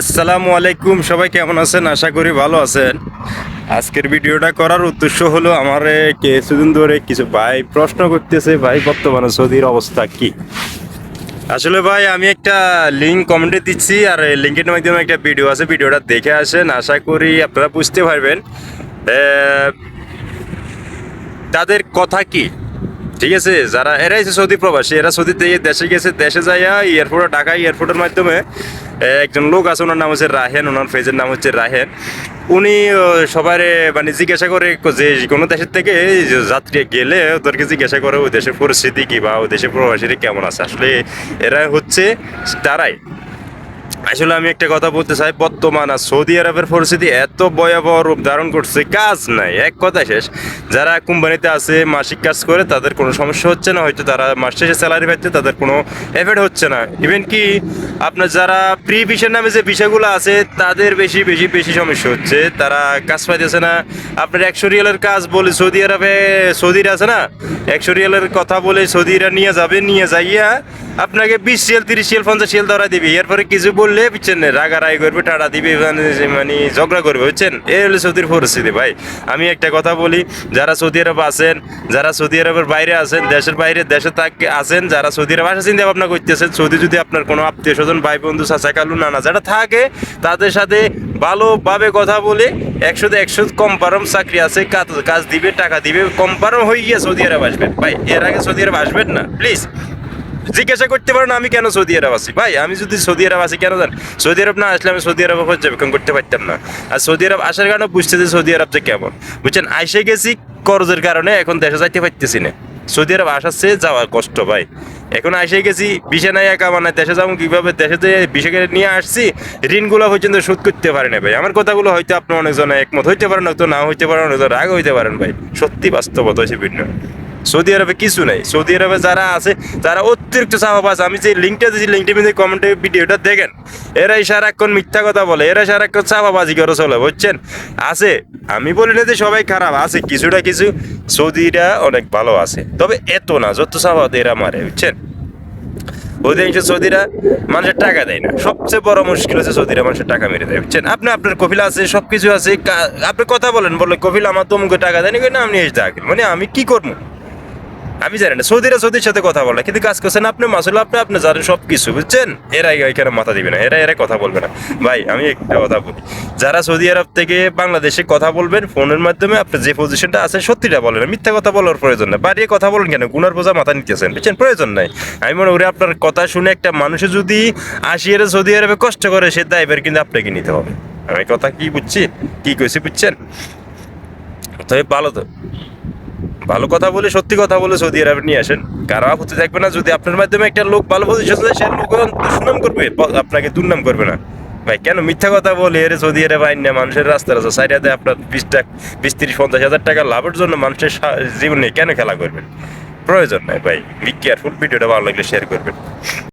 আসসালামু আলাইকুম, সবাই কেমন আছেন? আশা করি ভালো আছেন। আজকের ভিডিওটা করার উদ্দেশ্য হলো আমার কিছুদিন ধরে কিছু ভাই প্রশ্ন করতেছে, ভাই, বর্তমানে সৌদির অবস্থা কি? আসলে ভাই, আমি একটা লিঙ্ক কমেন্টে দিচ্ছি, আর লিঙ্কের মাধ্যমে একটা ভিডিও আছে ভিডিওটা দেখে আসেন। আশা করি আপনারা বুঝতে পারবেন। তাদের কথা কি? ঠিক আছে, যারা এরা হচ্ছে সৌদি প্রবাসী, এরা সৌদি থেকে দেশে গেছে, দেশে যাইয়া এয়ারপোর্টে ঢাকা এয়ারপোর্টের মাধ্যমে একজন লোক আছে, ওনার নাম হচ্ছে রাহেন, ওনার ফেজের নাম হচ্ছে রাহেন। উনি সবার মানে জিজ্ঞাসা করে যে কোনো দেশের থেকে যে যাত্রী গেলে ওদেরকে জিজ্ঞাসা করে, ওই দেশের পরিস্থিতি কি বা ওই দেশের প্রবাসীরা কেমন আছে? আসলে এরা হচ্ছে, তারাই। আসলে আমি একটা কথা বলতে চাই, বর্তমান আর সৌদি আরবের পরিস্থিতি এত ভয়াবহ রূপ ধারণ করছে, কাজ নাই, এক কথা শেষ। যারা কোম্পানিতে আছে, মাসিক কাজ করে, তাদের কোনো সমস্যা হচ্ছে না, হয়তো তারা মাস শেষে স্যালারি পাচ্ছে তাদের কোনো এফেক্ট হচ্ছে না। ইভেন কি আপনার যারা প্রি ভিসার নামে যে বিষয়গুলো আছে, তাদের বেশি বেশি বেশি সমস্যা হচ্ছে। তারা কাজ পাইতেছে না। আপনার একশো রিয়ালের কাজ বলে সৌদি আরবে, সৌদিরা আছে না? একশো রিয়ালের কথা বলে সৌদিরা নিয়ে যাবে, নিয়ে যাইয়া আপনাকে বিশ রিয়াল তিরিশ রিয়াল পঞ্চাশ রিয়াল ধরা দিবে। এরপরে কিছু বললে বুঝছেন না, রাগারাগি করবে টাটা দিবে মানে মানে ঝগড়া করবে বুঝছেন? এই হলো সৌদির পরিস্থিতি ভাই। আমি একটা কথা বলি যারা সৌদি আরব আছেন যারা সৌদি আরবের বাইরে আছেন দেশের বাইরে দেশে থাকে আছেন যারা সৌদি আরব আসা চিন্তা ভাবনা করতেছেন সৌদি যদি আপনার কোনো আত্মীয় স্বজন ভাই বন্ধু চাচা কালু নানা যারা থাকে তাদের সাথে ভালোভাবে কথা বলে একশোতে একশো কম্পারম চাকরি আছে কাজ দিবে টাকা দিবে কম্পারম হয়ে গিয়ে সৌদি আরব আসবেন। ভাই এর আগে সৌদি আরব আসবেন না প্লিজ জিজ্ঞাসা করতে পারেন আমি কেন সৌদি আরব আছি? ভাই, আমি যদি সৌদি আরব আছি, কেন জান? সৌদি আরব না আসলে আমি সৌদি আরব পর্যবেক্ষণ করতে পারতাম না। আর সৌদি আরব আসার কারণে বুঝতে যে সৌদি আরব যে কেমন। বুঝছেন? আইসে গেছি করজের কারণে, এখন দেশে যাইতে পারতেছি না। সৌদি আরব আসার চেয়ে যাওয়ার কষ্ট, ভাই। এখন আইসে গেছি বিশে নাই একা মানে দেশে যাব কীভাবে? দেশে যে করে নিয়ে আসছি, ঋণগুলো পর্যন্ত শোধ করতে পারে না, ভাই। আমার কথাগুলো হয়তো আপনি অনেকজন একমত হইতে পারেন, হয়তো না হইতে পারেন হয়তো রাগ হইতে পারেন, ভাই। সত্যি বাস্তবতা হয়েছে ভিন্ন। সৌদি আরবে কিছু নাই। সৌদি আরবে যারা আছে, তারা অতিরিক্ত চাপাবাজ আমি যে লিঙ্কটা দিয়েছি লিঙ্কটির মধ্যে কমেন্টে ভিডিওটা দেখেন। এরাই সারাক্ষণ মিথ্যা কথা বলে, এরা সারাক্ষণ চাপাবাজি করে চলে, বুঝছেন? আছে, আমি বলি না যে সবাই খারাপ, আছে কিছুটা কিছু, সৌদিরা অনেক ভালো আছে। তবে এত না, যত চাপাবাদ এরা মারে, বুঝছেন? অধিকাংশ সৌদিরা মানুষের টাকা দেয় না। সবচেয়ে বড় মুশকিল হচ্ছে সৌদিরা মানুষের টাকা মেরে দেয়, বুঝছেন? আপনি আপনার কফিল আছে সব কিছু আছে আপনি কথা বলেন বলে কফিল আমার তমুকে টাকা দেয়নি না আপনি এসে থাকেন মানে আমি কি করব? আমি জানি না, সৌদিরা সৌদির সাথে কথা বলে কিন্তু কাজ করছেন আপনি, মাসুল আপনি আপনি জানেন সব কিছু বুঝছেন? এরা এখানে মাথা দিবে না এরা এরা কথা বলবে না। ভাই, আমি একটা কথা বলি, যারা সৌদি আরব থেকে বাংলাদেশে কথা বলবেন, ফোনের মাধ্যমে আপনি যে পজিশনটা আছে, সত্যিটা বলেন মিথ্যা কথা বলার প্রয়োজন নেই বাড়িয়ে কথা বলেন কেন, গুনার বোঝা মাথা নিতেছেন, বুঝছেন? প্রয়োজন নাই। আমি মনে করি আপনার কথা শুনে একটা মানুষে যদি আসিয়ে সৌদি আরবে কষ্ট করে, সে দায়বের কিন্তু আপনাকে নিতে হবে। আমি কথা কি বুঝছি? কি কইছি বুঝছেন? তবে ভালো তো। ভালো কথা বলে, সত্যি কথা বলে সৌদি আরবে নিয়ে আসেন। কারও হতে থাকবে না, যদি আপনার মাধ্যমে একটা লোক ভালো পজিশন সে লোক দুর্নাম করবে আপনাকে দুর্নাম করবে না। ভাই, কেন মিথ্যা কথা বলে, এর সৌদি আরবে আইন না মানুষের রাস্তা রাস্তা সাইডাতে আপনার বিশ টাকা, বিশ, তিরিশ, পঞ্চাশ হাজার টাকা লাভের জন্য মানুষের জীবনে কেন খেলা করবেন? প্রয়োজন নাই ভাই বি ফুল ভিডিওটা ভালো লাগলে শেয়ার করবেন।